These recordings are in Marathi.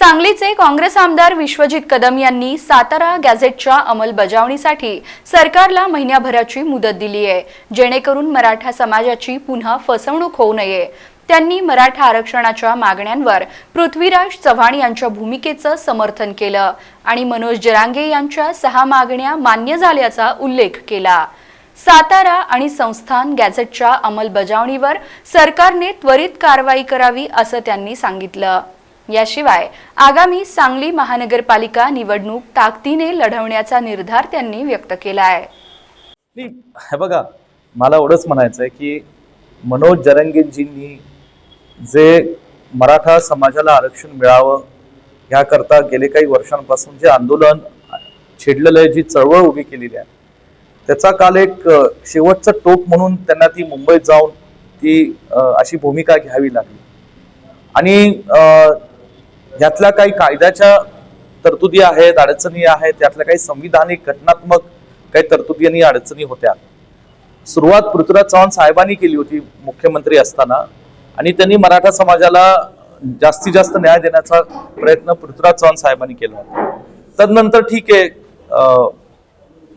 सांगलीचे काँग्रेस आमदार विश्वजित कदम यांनी सातारा गॅझेटच्या अंमलबजावणीसाठी सरकारला महिन्याभराची मुदत दिली आहे. जेणेकरून मराठा समाजाची पुन्हा फसवणूक होऊ नये. त्यांनी मराठा आरक्षणाच्या मागण्यांवर पृथ्वीराज चव्हाण यांच्या भूमिकेचं समर्थन केलं आणि मनोज जरांगे यांच्या सहा मागण्या मान्य झाल्याचा उल्लेख केला. सातारा आणि संस्थान गॅझेटच्या अंमलबजावणीवर सरकारने त्वरित कारवाई करावी असं त्यांनी सांगितलं. याशिवाय आगामी सांगली महानगरपालिका निवडणूक ताकदीने लढवण्याचा निर्धार त्यांनी व्यक्त केला आहे हे बघा मला एवढंच म्हणायचं आहे की मनोज जरंगेजींनी जे मराठा समाजाला आरक्षण मिळावं ह्याकरता गेले काही वर्षांपासून जे आंदोलन छेडलेलं आहे जी चळवळ उभी केलेली आहे त्याचा काल एक शेवटचं टोप म्हणून त्यांना ती मुंबईत जाऊन ती अशी भूमिका घ्यावी लागली. आणि यातल्या काही कायद्याच्या तरतुदी आहेत अडचणी आहेत त्यातल्या काही संविधानिक घटनात्मक काही तरतुदी आणि अडचणी होत्या. सुरुवात पृथ्वीराज चव्हाण साहेबांनी केली होती मुख्यमंत्री असताना आणि त्यांनी मराठा समाजाला जास्तीत जास्त न्याय देण्याचा प्रयत्न पृथ्वीराज चव्हाण साहेबांनी केला. होता तदनंतर ठीक आहे अं,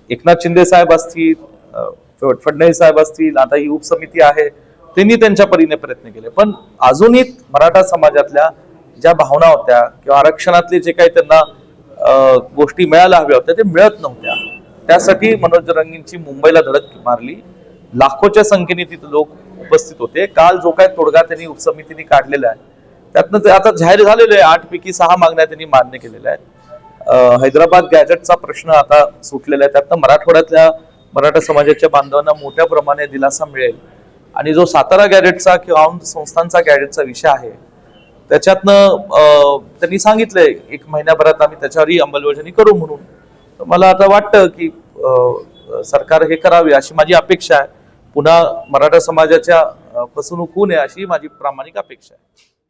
एकनाथ शिंदे साहेब असतील फडणवीस साहेब असतील आता ही उपसमिती आहे त्यांनी त्यांच्या परीने प्रयत्न केले. पण अजूनही मराठा समाजातल्या ज्या भावना होत्या किंवा आरक्षणातले जे काही त्यांना गोष्टी मिळायला हव्या होत्या ते मिळत नव्हत्या. त्यासाठी मनोज रंगींची मुंबईला धडक मारली. लाखोच्या संख्येने तिथे लोक उपस्थित होते. काल जो काय तोडगा त्यांनी उपसमितीने काढलेला आहे त्यातनं ते आता जाहीर झालेलं आहे. आठ पैकी सहा मागण्या त्यांनी मान्य केलेल्या आहेत. हैदराबाद गॅजेटचा प्रश्न आता सुटलेला आहे. त्यातनं मराठवाड्यातल्या मराठा समाजाच्या बांधवांना मोठ्या प्रमाणे दिलासा मिळेल. आणि जो सातारा गॅजेटचा किंवा संस्थांचा गॅजेटचा विषय आहे त्याच्यातनं त्यांनी सांगितलंय एक महिन्याभरात आम्ही त्याच्यावरही अंमलबजावणी करू म्हणून. तर मला आता वाटतं की सरकार हे करावे अशी माझी अपेक्षा आहे. पुन्हा मराठा समाजाच्या फसवणूक होऊ नये अशी माझी प्रामाणिक अपेक्षा आहे.